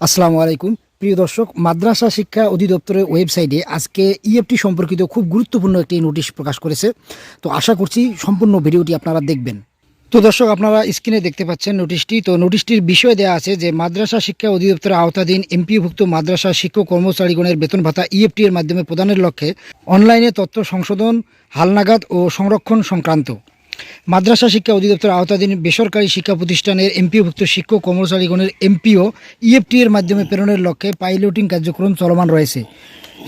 আসসালামু আলাইকুম। প্রিয় দর্শক, মাদ্রাসা শিক্ষা অধিদপ্তরের ওয়েবসাইটে আজকে ইএফটি সম্পর্কিত খুব গুরুত্বপূর্ণ একটি নোটিশ প্রকাশ করেছে। তো আশা করছি সম্পূর্ণ ভিডিওটি আপনারা দেখবেন। তো দর্শক, আপনারা স্ক্রিনে দেখতে পাচ্ছেন নোটিশটি। তো নোটিশটির বিষয় দেওয়া আছে যে, মাদ্রাসা শিক্ষা অধিদপ্তরের আওতাধীন এমপিভুক্ত মাদ্রাসা শিক্ষক কর্মচারীগণের বেতন ভাতা ইএফটি এর মাধ্যমে প্রদানের লক্ষ্যে অনলাইনে তথ্য সংশোধন, হালনাগাদ ও সংরক্ষণ সংক্রান্ত। মাদ্রাসা শিক্ষা অধিদপ্তর আওতাধীন বেসরকারি শিক্ষা প্রতিষ্ঠানের এমপিওভুক্ত শিক্ষক কর্মচারীগণের এমপিও ইএফটি এর মাধ্যমে প্রেরণের লক্ষ্যে পাইলটিং কার্যক্রম চলমান রয়েছে।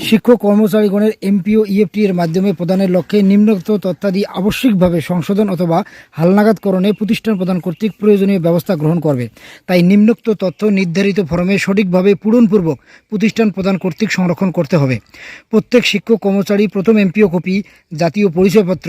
শিক্ষক কর্মচারীগণের এমপিও ইএফটি এর মাধ্যমে প্রদানের লক্ষ্যে নিম্নোক্ত তথ্যাদি আবশ্যিকভাবে সংশোধন অথবা হালনাগাদকরণে প্রতিষ্ঠান প্রদান কর্তৃক প্রয়োজনীয় ব্যবস্থা গ্রহণ করবে। তাই নিম্নোক্ত তথ্য নির্ধারিত ফর্মে সঠিকভাবে পূরণপূর্বক প্রতিষ্ঠান প্রদান কর্তৃক সংরক্ষণ করতে হবে। প্রত্যেক শিক্ষক কর্মচারী প্রথম এমপিও কপি, জাতীয় পরিচয়পত্র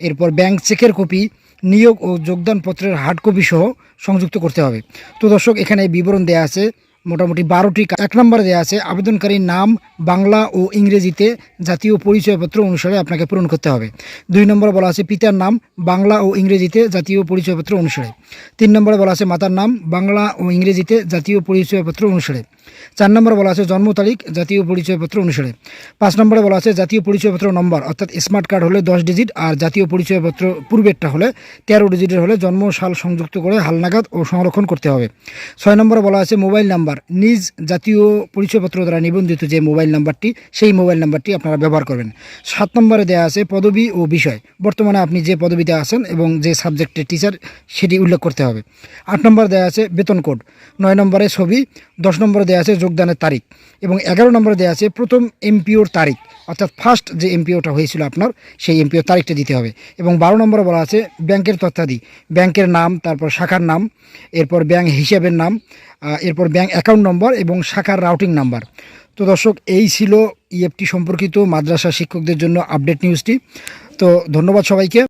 এরপর ব্যাংক চেকের কপি নিয়োগ ও যোগদানপত্রের হার্ড কপি সহ সংযুক্ত করতে হবে। তো দর্শক, এখানে বিবরণ দেয়া আছে মোটামুটি বারোটি এক নম্বরে দেওয়া আছে, আবেদনকারীর নাম, বাংলা ও ইংরেজিতে জাতীয় পরিচয়পত্র অনুসারে আপনাকে পূরণ করতে হবে। দুই নম্বরে বলা আছে পিতার নাম, বাংলা ও ইংরেজিতে জাতীয় পরিচয়পত্র অনুসারে। তিন নম্বরে বলা আছে মাতার নাম, বাংলা ও ইংরেজিতে জাতীয় পরিচয়পত্র অনুসারে। চার নম্বরে বলা আছে জন্ম তারিখ, জাতীয় পরিচয়পত্র অনুসারে। পাঁচ নম্বরে বলা আছে জাতীয় পরিচয়পত্র নম্বর, অর্থাৎ স্মার্ট কার্ড হলে দশ ডিজিট আর জাতীয় পরিচয়পত্র পূর্বেরটা হলে তেরো ডিজিটের হলে জন্ম সাল সংযুক্ত করে হালনাগাদ ও সংরক্ষণ করতে হবে। ছয় নম্বরে বলা আছে মোবাইল নাম্বার। নিজ জাতীয় পরিচয়পত্র দ্বারা নিবন্ধিত যে মোবাইল নাম্বারটি, সেই মোবাইল নাম্বারটি আপনারা ব্যবহার করবেন। সাত নম্বরে দেওয়া আছে পদবি ও বিষয়। বর্তমানে আপনি যে পদবিতে আছেন এবং যে সাবজেক্টের টিচার, সেটি উল্লেখ করতে হবে। আট নম্বর দেওয়া আছে বেতন কোড। নয় নম্বরে ছবি, দশ নম্বরে দেওয়া আছে যোগদানের তারিখ এবং এগারো নম্বরে দেওয়া আছে প্রথম এমপিওর তারিখ, অর্থাৎ ফার্স্ট যে এমপিওটা হয়েছিল আপনার, সেই এমপিওর তারিখটা দিতে হবে এবং বারো নম্বরে বলা আছে ব্যাংকের তথ্যাদি। ব্যাংকের নাম, তারপর শাখার নাম, এরপর ব্যাংক হিসাবের নাম এরপর ব্যাংক অ্যাকাউন্ট নম্বর এবং শাখার রাউটিং নাম্বার তো দর্শক, এই ছিল ইএফটি সম্পর্কিত মাদ্রাসা শিক্ষকদের জন্য আপডেট নিউজটি তো ধন্যবাদ সবাইকে।